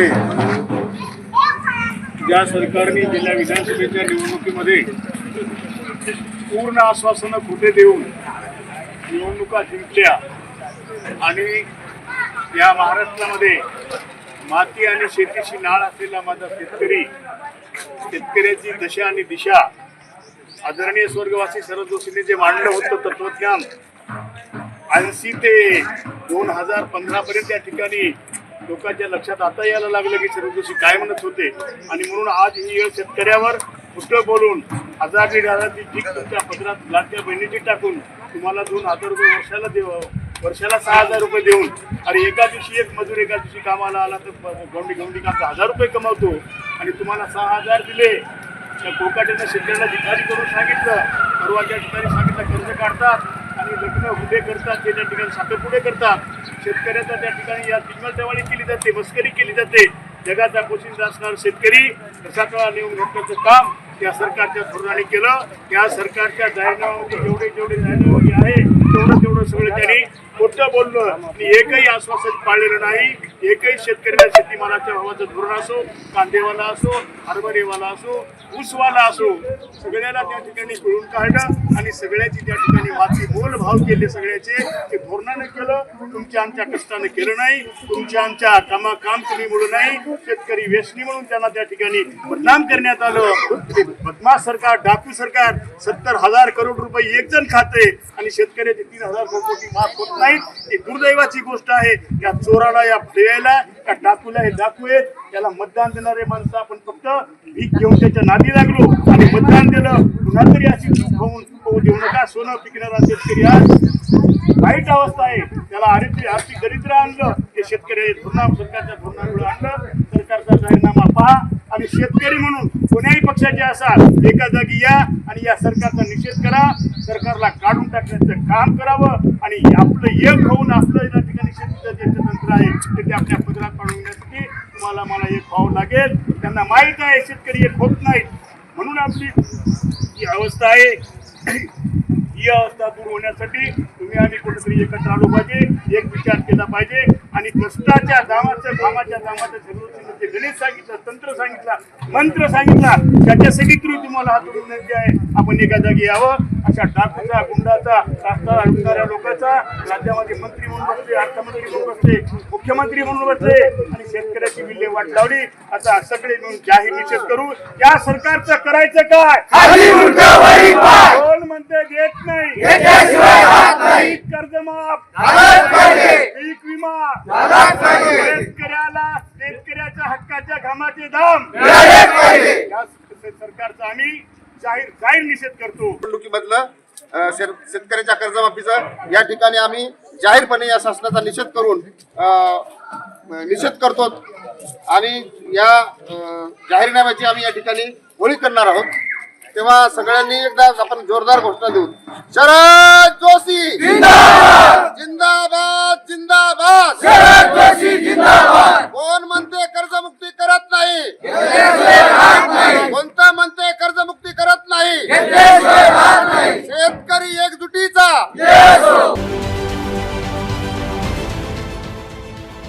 मध्ये ज्या सरकारने गेल्या विधानसभेच्या निवडणुकीमध्ये पूर्ण आश्वासनं खोटे देऊन निवडणुका जिंकल्या आणि या महाराष्ट्रामध्ये माती आणि शेतीशी नाळ असलेला माझा शेतकरी शेतकऱ्याची दशा आणि दिशा आदरणीय स्वर्गवासी शरद जोशींनी जे मांडलं होतं तत्वज्ञान ऐंशी ते दोन हजार पंधरा पर्यंत या ठिकाणी लोकांच्या लक्षात आता यायला लागलं की शरद जोशी काय म्हणत होते. आणि म्हणून आज ही शेतकऱ्यावर कुठं बोलून हजार दीड हजारची ठीक तुमच्या पत्रात लाटक्या बहिणीची टाकून तुम्हाला दोन हजार रुपये वर्षाला देव वर्षाला सहा हजार रुपये देऊन आणि एका दिवशी एक मजूर एका दिवशी कामाला आला तर गोंडी गोंडी काम हजार रुपये कमावतो. आणि तुम्हाला सहा हजार दिले. त्या कोकाट्यानं शेतकऱ्याला भिकारी करून सांगितलं. परवाच्या ठिकाणी सांगितलं कर्ज काढतात आणि लग्न उभे करतात ते त्या ठिकाणी साखरपुडे करतात. शेतकऱ्याचा त्या ठिकाणी या दिग्मलटवाळी केली जाते मस्करी केली जाते. जगाचा पोशिंदा असणार शेतकरी कसा काळा नेऊन घटण्याचं काम त्या सरकारच्या धोरणाने केलं. या सरकारच्या जाहीरनाम्यामध्ये जेवढे जेवढे जाहीरनामे आहे तेवढं तेवढं सगळं त्यांनी खोटं बोललं आणि एकही आश्वासन पाळलेलं नाही. एकही शेतकऱ्याला शेतीमालाच्या भावाचं धोरण असो कांदेवाला असो हरभरेवाला असो ऊसवाला असो सगळ्याला त्या ठिकाणी पिळून काढलं आणि सगळ्याची त्या ठिकाणी वाची मोल भाव केले सगळ्याचे ते धोरणानं केलं. तुमच्या आमच्या कष्टानं केलं नाही. तुमच्या आमच्या कामा काम तुम्ही म्हणून नाही. शेतकरी व्यसनी म्हणून त्यांना त्या ठिकाणी बदनाम करण्यात आलं. ते बदमाश सरकार डाकू सरकार सत्तर हजार करोड रुपये एक जण खाते आणि शेतकऱ्याचे तीन हजार कोटी माफ होत नाहीत. ही दुर्दैवाची गोष्ट आहे. या चोराला या प्रेयाला त्या डाकूला हे डाकू आहेत. त्याला मतदान देणारे माणसं आपण फक्त भीक घेऊन त्याच्या नादी लागलो आणि मतदान दिलं. पुन्हा तरी अशी चूक होऊन होऊ देऊ नका. सोनं पिकणारा शेतकरी आज वाईट अवस्था आहे. त्याला आर्थिक आर्थिक दरिद्र आणलं. ते शेतकरी धोरणा सरकारच्या धोरणामुळे आणलं. सरकारचा जाहीरनामा पहा. आणि शेतकरी म्हणून कोण्याही पक्षाचे असाल एका जागी या आणि या सरकारचा निषेध करा. सरकारला काढून टाकण्याचं काम करावं. आणि आपलं एक होऊन आपलं या ठिकाणी शेतीचं जे तंत्र आहे ते ते आपल्या पदरात पाडवण्यासाठी तुम्हाला मला एक भाव लागेल. त्यांना माहीत आहे शेतकरी एक होत नाहीत. म्हणून आपली ही अवस्था आहे. ही अवस्था दूर होण्यासाठी तुम्ही आम्ही कुठेतरी एकत्र आलो पाहिजे एक विचार केला पाहिजे आणि कष्टाच्या दामाच्या कामाच्या दामाच्या सर्वोच्च जे गणित सांगितलं तंत्र सांगितला मंत्र सांगितला त्याच्यासाठी तरी तुम्हाला हात विनंती आहे आपण एका जागी यावं. अशा डाकूचा गुंडाचा रास्ता अडकणाऱ्या लोकांचा राज्यामध्ये मंत्री म्हणून बसले अर्थमंत्री म्हणून बसले मुख्यमंत्री म्हणून बसले आणि शेतकऱ्याची विल्हे वाट लावली. आता सगळे मिळून जाहीर निषेध करू. या सरकारचं करायचं काय? शेतकऱ्याच्या हक्काच्या घामाचे दाम या सरकारचा आम्ही जाहीर जाहीर निषेध करतो. निवडणुकीमधलं शेतकऱ्याच्या कर्जमाफीचा या ठिकाणी आम्ही जाहीरपणे या शासनाचा निषेध करून निषेध करतो. आणि या जाहीरनाम्याची आम्ही या ठिकाणी होळी करणार आहोत. तेव्हा सगळ्यांनी एकदा आपण जोरदार घोषणा देऊ. शरद जोशी!